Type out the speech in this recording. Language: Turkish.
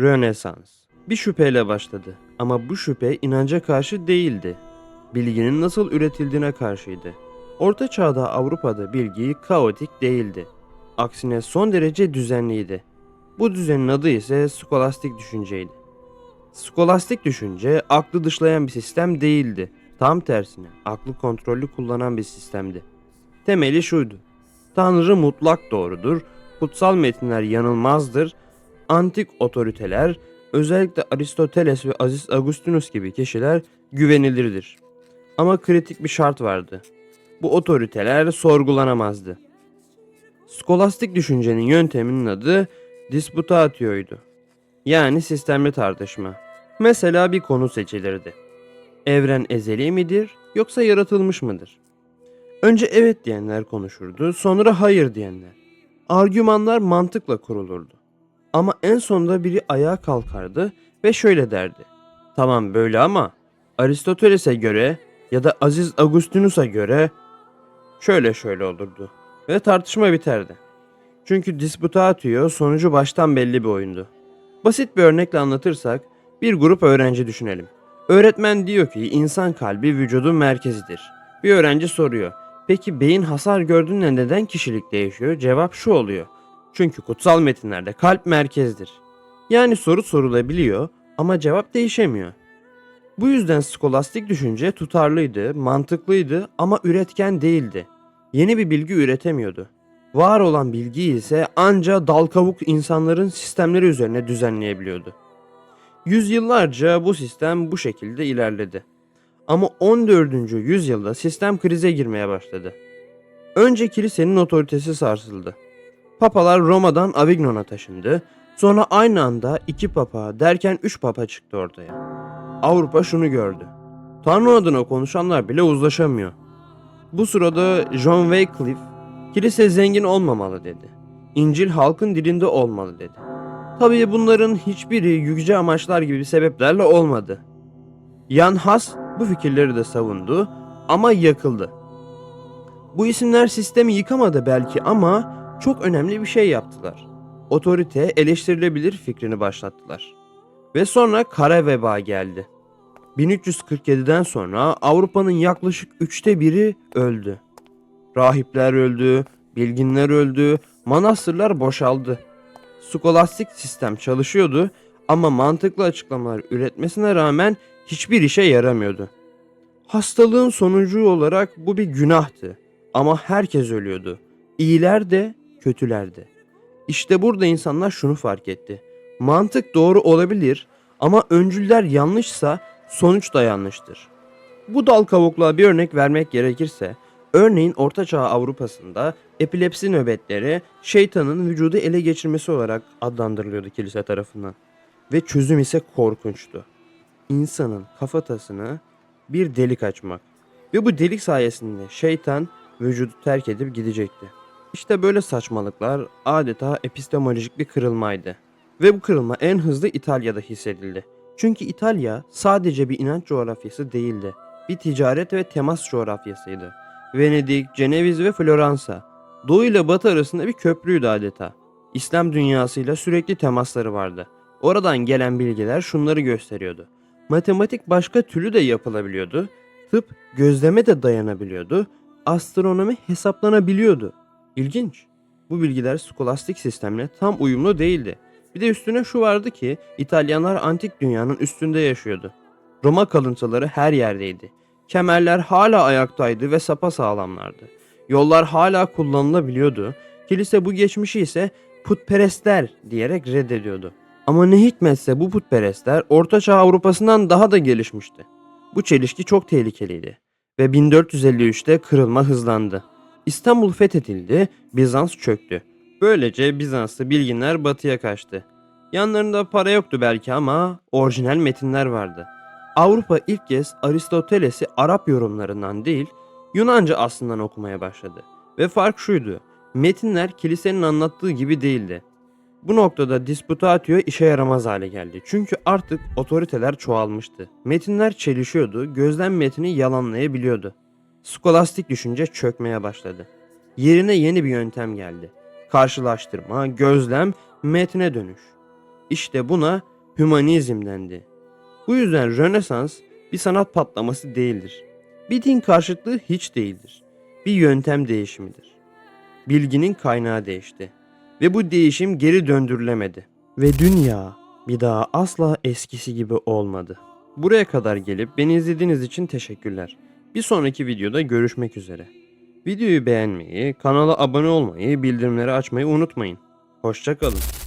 Rönesans bir şüpheyle başladı ama bu şüphe inanca karşı değildi. Bilginin nasıl üretildiğine karşıydı. Orta çağda Avrupa'da bilgi kaotik değildi. Aksine son derece düzenliydi. Bu düzenin adı ise skolastik düşünceydi. Skolastik düşünce aklı dışlayan bir sistem değildi. Tam tersine aklı kontrollü kullanan bir sistemdi. Temeli şuydu. Tanrı mutlak doğrudur, kutsal metinler yanılmazdır, antik otoriteler, özellikle Aristoteles ve Aziz Agustinus gibi kişiler güvenilirdir. Ama kritik bir şart vardı. Bu otoriteler sorgulanamazdı. Skolastik düşüncenin yönteminin adı disputatio'ydu. Yani sistemli tartışma. Mesela bir konu seçilirdi. Evren ezeli midir yoksa yaratılmış mıdır? Önce evet diyenler konuşurdu, sonra hayır diyenler. Argümanlar mantıkla kurulurdu. Ama en sonunda biri ayağa kalkardı ve şöyle derdi. Tamam böyle ama Aristoteles'e göre ya da Aziz Agustinus'a göre şöyle şöyle olurdu. Ve tartışma biterdi. Çünkü disputatio sonucu baştan belli bir oyundu. Basit bir örnekle anlatırsak bir grup öğrenci düşünelim. Öğretmen diyor ki insan kalbi vücudun merkezidir. Bir öğrenci soruyor. Peki beyin hasar gördüğünde neden kişilik değişiyor? Cevap şu oluyor. Çünkü kutsal metinlerde kalp merkezdir. Yani soru sorulabiliyor ama cevap değişemiyor. Bu yüzden skolastik düşünce tutarlıydı, mantıklıydı ama üretken değildi. Yeni bir bilgi üretemiyordu. Var olan bilgiyi ise anca dal kavuk insanların sistemleri üzerine düzenleyebiliyordu. Yüzyıllarca bu sistem bu şekilde ilerledi. Ama 14. yüzyılda sistem krize girmeye başladı. Önce kilisenin otoritesi sarsıldı. Papalar Roma'dan Avignon'a taşındı. Sonra aynı anda iki papa derken üç papa çıktı ortaya. Avrupa şunu gördü. Tanrı adına konuşanlar bile uzlaşamıyor. Bu sırada John Wycliffe, kilise zengin olmamalı dedi. İncil halkın dilinde olmalı dedi. Tabii bunların hiçbiri yüce amaçlar gibi sebeplerle olmadı. Jan Hus bu fikirleri de savundu ama yakıldı. Bu isimler sistemi yıkamadı belki ama çok önemli bir şey yaptılar. Otorite eleştirilebilir fikrini başlattılar. Ve sonra kara veba geldi. 1347'den sonra Avrupa'nın yaklaşık üçte biri öldü. Rahipler öldü, bilginler öldü, manastırlar boşaldı. Skolastik sistem çalışıyordu ama mantıklı açıklamalar üretmesine rağmen hiçbir işe yaramıyordu. Hastalığın sonucu olarak bu bir günahtı ama herkes ölüyordu. İyiler de, kötüler de. İşte burada insanlar şunu fark etti. Mantık doğru olabilir ama öncüller yanlışsa sonuç da yanlıştır. Bu dal kavukluğa bir örnek vermek gerekirse, örneğin Ortaçağ Avrupa'sında epilepsi nöbetleri şeytanın vücudu ele geçirmesi olarak adlandırılıyordu kilise tarafından. Ve çözüm ise korkunçtu. İnsanın kafatasına bir delik açmak. Ve bu delik sayesinde şeytan vücudu terk edip gidecekti. İşte böyle saçmalıklar adeta epistemolojik bir kırılmaydı. Ve bu kırılma en hızlı İtalya'da hissedildi. Çünkü İtalya sadece bir inanç coğrafyası değildi. Bir ticaret ve temas coğrafyasıydı. Venedik, Ceneviz ve Floransa. Doğu ile batı arasında bir köprüydü adeta. İslam dünyasıyla sürekli temasları vardı. Oradan gelen bilgiler şunları gösteriyordu. Matematik başka türlü de yapılabiliyordu. Tıp gözleme de dayanabiliyordu. Astronomi hesaplanabiliyordu. İlginç. Bu bilgiler skolastik sistemle tam uyumlu değildi. Bir de üstüne şu vardı ki İtalyanlar antik dünyanın üstünde yaşıyordu. Roma kalıntıları her yerdeydi. Kemerler hala ayaktaydı ve sapa sağlamlardı. Yollar hala kullanılabiliyordu. Kilise bu geçmişi ise putperestler diyerek reddediyordu. Ama ne hikmetse bu putperestler Ortaçağ Avrupa'sından daha da gelişmişti. Bu çelişki çok tehlikeliydi ve 1453'te kırılma hızlandı. İstanbul fethedildi, Bizans çöktü. Böylece Bizanslı bilginler batıya kaçtı. Yanlarında para yoktu belki ama orijinal metinler vardı. Avrupa ilk kez Aristoteles'i Arap yorumlarından değil, Yunanca aslından okumaya başladı. Ve fark şuydu, metinler kilisenin anlattığı gibi değildi. Bu noktada disputatio işe yaramaz hale geldi. Çünkü artık otoriteler çoğalmıştı. Metinler çelişiyordu, gözlem metni yalanlayabiliyordu. Skolastik düşünce çökmeye başladı. Yerine yeni bir yöntem geldi. Karşılaştırma, gözlem, metne dönüş. İşte buna hümanizm dendi. Bu yüzden Rönesans bir sanat patlaması değildir. Bir din karşıtlığı hiç değildir. Bir yöntem değişimidir. Bilginin kaynağı değişti ve bu değişim geri döndürülemedi. Ve dünya bir daha asla eskisi gibi olmadı. Buraya kadar gelip beni izlediğiniz için teşekkürler. Bir sonraki videoda görüşmek üzere. Videoyu beğenmeyi, kanala abone olmayı, bildirimleri açmayı unutmayın. Hoşçakalın.